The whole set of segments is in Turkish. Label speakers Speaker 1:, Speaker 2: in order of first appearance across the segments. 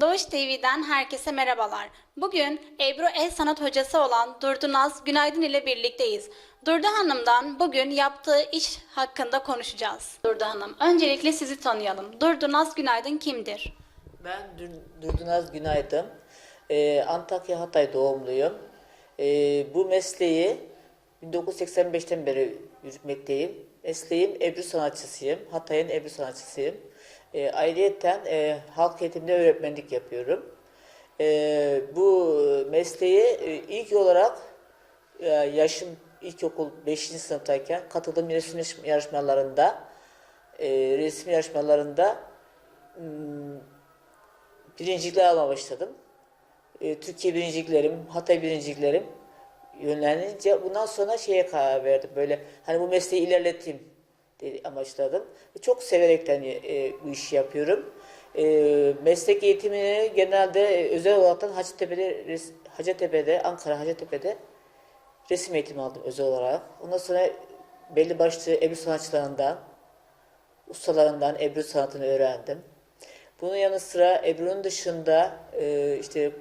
Speaker 1: Doğuş TV'den herkese merhabalar. Bugün Ebru El Sanat Hocası olan Durdu Naz Günaydın ile birlikteyiz. Durdu Hanım'dan bugün yaptığı iş hakkında konuşacağız. Durdu Hanım, öncelikle sizi tanıyalım. Durdu Naz Günaydın kimdir?
Speaker 2: Ben Dur- Durdunaz Günaydın. Ee, Antakya Hatay doğumluyum. Ee, bu mesleği 1985'ten beri yürütmekteyim. Mesleğim Ebru sanatçısıyım. Hatay'ın Ebru sanatçısıyım. Ee, ayrıyeten e, halk eğitimde öğretmenlik yapıyorum. Ee, bu mesleği e, ilk olarak e, yaşım ilkokul 5. sınıftayken katıldığım resim yarışmalarında e, resim yarışmalarında birincilikler almaya başladım. E, Türkiye birinciliklerim, Hatay birinciliklerim yönlenince bundan sonra şeye karar verdim. Böyle hani bu mesleği ilerleteyim diye amaçladım. E, Çok severekten e, bu işi yapıyorum. E, meslek eğitimini genelde e, özel olaraktan Hacettepe'de, Hacettepe'de, Ankara Hacettepe'de resim eğitimi aldım özel olarak. Ondan sonra belli başlı Ebru sanatçılarından, ustalarından Ebru sanatını öğrendim. Bunun yanı sıra Ebru'nun dışında e, işte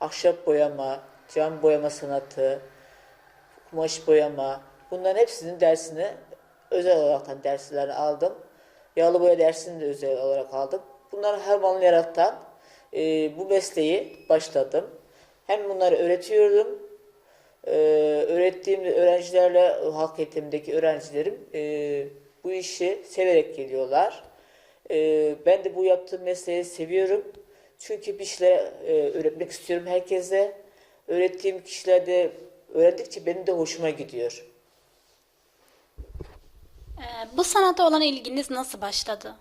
Speaker 2: ahşap boyama, cam boyama sanatı, kumaş boyama bunların hepsinin dersini özel olarak derslerini aldım. Yağlı boya dersini de özel olarak aldım. Bunları harmanlayaraktan e, bu mesleği başladım. Hem bunları öğretiyorum, e, öğrettiğim öğrencilerle halk eğitimindeki öğrencilerim e, bu işi severek geliyorlar. E, ben de bu yaptığım mesleği seviyorum. Çünkü bir şeyler e, öğretmek istiyorum herkese. Öğrettiğim kişiler de öğrendikçe benim de hoşuma gidiyor.
Speaker 1: Ee, bu sanata olan ilginiz nasıl başladı?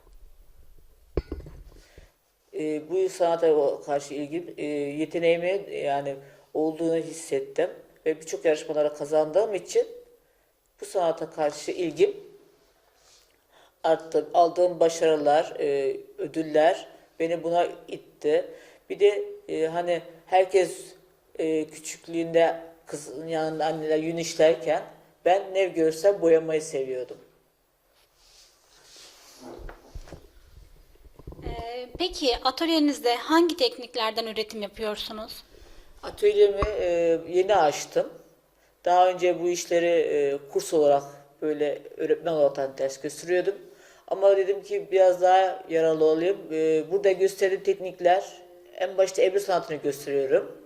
Speaker 2: E, bu sanata karşı ilgim, e, yeteneğimi yani olduğunu hissettim ve birçok yarışmalara kazandığım için bu sanata karşı ilgim arttı. Aldığım başarılar, e, ödüller beni buna itti. Bir de e, hani herkes e, küçüklüğünde kızın yanında anneler yün işlerken ben ne görsem boyamayı seviyordum.
Speaker 1: Ee, peki atölyenizde hangi tekniklerden üretim yapıyorsunuz?
Speaker 2: Atölyemi e, yeni açtım. Daha önce bu işleri e, kurs olarak böyle öğretmen olarak ders gösteriyordum. Ama dedim ki biraz daha yararlı olayım. E, burada gösterdiğim teknikler en başta Ebru sanatını gösteriyorum.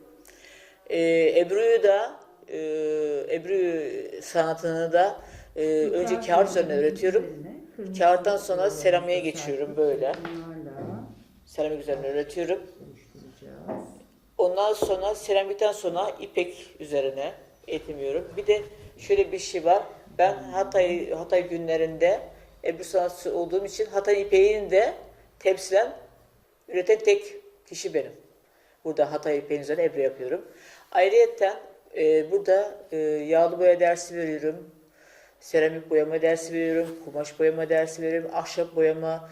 Speaker 2: E, Ebru'yu da e, Ebru sanatını da e, önce kağıt üzerine öğretiyorum. Kağıttan sonra seramiğe geçiyorum böyle. Seramik üzerine öğretiyorum. Ondan sonra seramikten sonra ipek üzerine eğitimiyorum. Bir de şöyle bir şey var. Ben Hatay Hatay günlerinde Ebru sanatçısı olduğum için Hatay ipeğini de temsilen üreten tek kişi benim. Burada Hatay ipeğinin üzerine Ebru yapıyorum. Ayrıyeten e, burada e, yağlı boya dersi veriyorum. Seramik boyama dersi veriyorum. Kumaş boyama dersi veriyorum. Ahşap boyama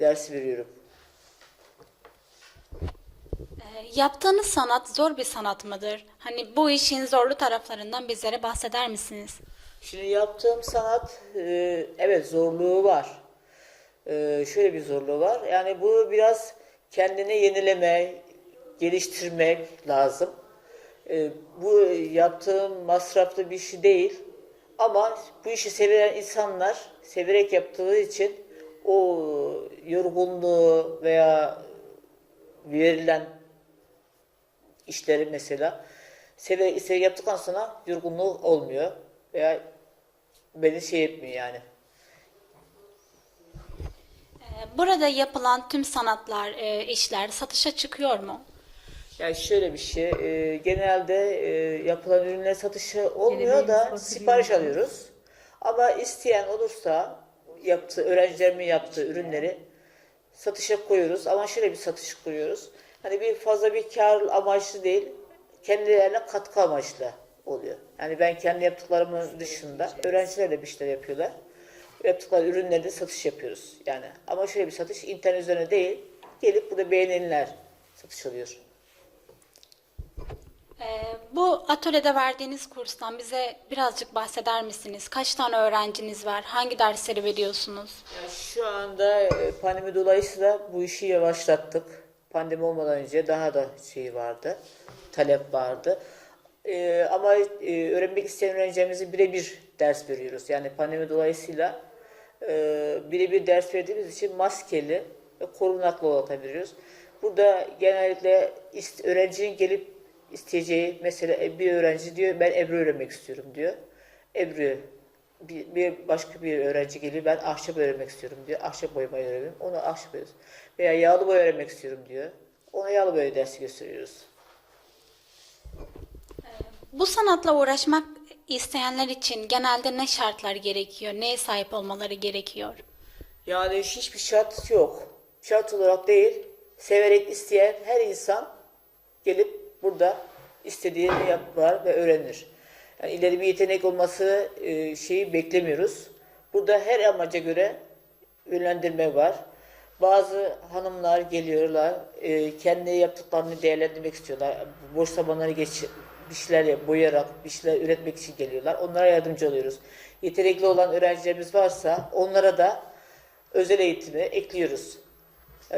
Speaker 2: dersi veriyorum.
Speaker 1: Ee, yaptığınız sanat zor bir sanat mıdır? Hani bu işin zorlu taraflarından bizlere bahseder misiniz?
Speaker 2: Şimdi yaptığım sanat e, evet zorluğu var. E, şöyle bir zorluğu var. Yani bu biraz kendini yenileme, geliştirmek lazım. E, bu yaptığım masraflı bir şey değil. Ama bu işi seven insanlar severek yaptığı için o yorgunluğu veya verilen işleri mesela severek isteyerek yaptıktan sonra yorgunluğu olmuyor veya beni şey etmiyor yani.
Speaker 1: Ee, burada yapılan tüm sanatlar, e, işler satışa çıkıyor mu?
Speaker 2: Yani şöyle bir şey, e, genelde e, yapılan ürünler satışı olmuyor da sipariş alıyoruz. Ama isteyen olursa yaptığı, öğrencilerimin yaptığı ürünleri satışa koyuyoruz. Ama şöyle bir satış kuruyoruz. Hani bir fazla bir kar amaçlı değil, kendilerine katkı amaçlı oluyor. Yani ben kendi yaptıklarımın dışında öğrenciler de bir şeyler yapıyorlar. Yaptıkları ürünleri de satış yapıyoruz. Yani ama şöyle bir satış internet üzerine değil, gelip burada beğenilenler satış alıyor.
Speaker 1: Bu atölyede verdiğiniz kurstan bize birazcık bahseder misiniz? Kaç tane öğrenciniz var? Hangi dersleri veriyorsunuz?
Speaker 2: Ya şu anda e, pandemi dolayısıyla bu işi yavaşlattık. Pandemi olmadan önce daha da şey vardı, talep vardı. Ee, ama e, öğrenmek isteyen öğrencilerimize birebir ders veriyoruz. Yani pandemi dolayısıyla e, birebir ders verdiğimiz için maskeli ve korunaklı olarak veriyoruz. Burada genellikle öğrencinin gelip isteyeceği mesela e, bir öğrenci diyor ben Ebru öğrenmek istiyorum diyor. Ebru bir, bir başka bir öğrenci geliyor ben ahşap öğrenmek istiyorum diyor. Ahşap boyamayı öğrenelim. Onu ahşap boyuyoruz. Veya yağlı boya öğrenmek istiyorum diyor. Ona yağlı boya dersi gösteriyoruz.
Speaker 1: Bu sanatla uğraşmak isteyenler için genelde ne şartlar gerekiyor? Neye sahip olmaları gerekiyor?
Speaker 2: Yani hiçbir şart yok. Şart olarak değil, severek isteyen her insan burada istediğini yapar ve öğrenir. Yani ileri bir yetenek olması e, şeyi beklemiyoruz. Burada her amaca göre yönlendirme var. Bazı hanımlar geliyorlar, e, kendi yaptıklarını değerlendirmek istiyorlar. Boş zamanları geç, bir şeyler yap- boyayarak, bir şeyler üretmek için geliyorlar. Onlara yardımcı oluyoruz. Yetenekli olan öğrencilerimiz varsa onlara da özel eğitimi ekliyoruz.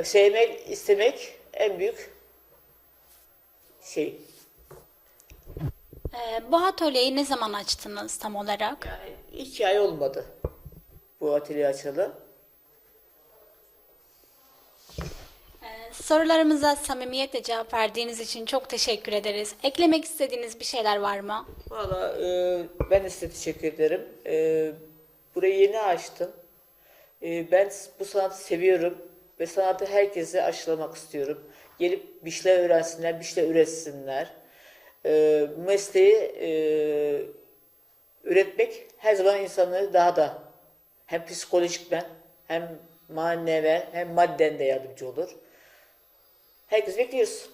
Speaker 2: Sevmek, istemek en büyük şey.
Speaker 1: Ee, bu atölyeyi ne zaman açtınız tam olarak?
Speaker 2: Yani iki ay olmadı bu atölye açalı.
Speaker 1: Ee, sorularımıza samimiyetle cevap verdiğiniz için çok teşekkür ederiz. Eklemek istediğiniz bir şeyler var mı?
Speaker 2: Valla e, ben de size teşekkür ederim. E, burayı yeni açtım. E, ben bu sanatı seviyorum ve sanatı herkese aşılamak istiyorum. Gelip bir şeyler öğrensinler, bir şeyler üretsinler. E, mesleği e, üretmek her zaman insanları daha da hem psikolojikmen hem maneven hem madden de yardımcı olur. Herkes bekliyoruz.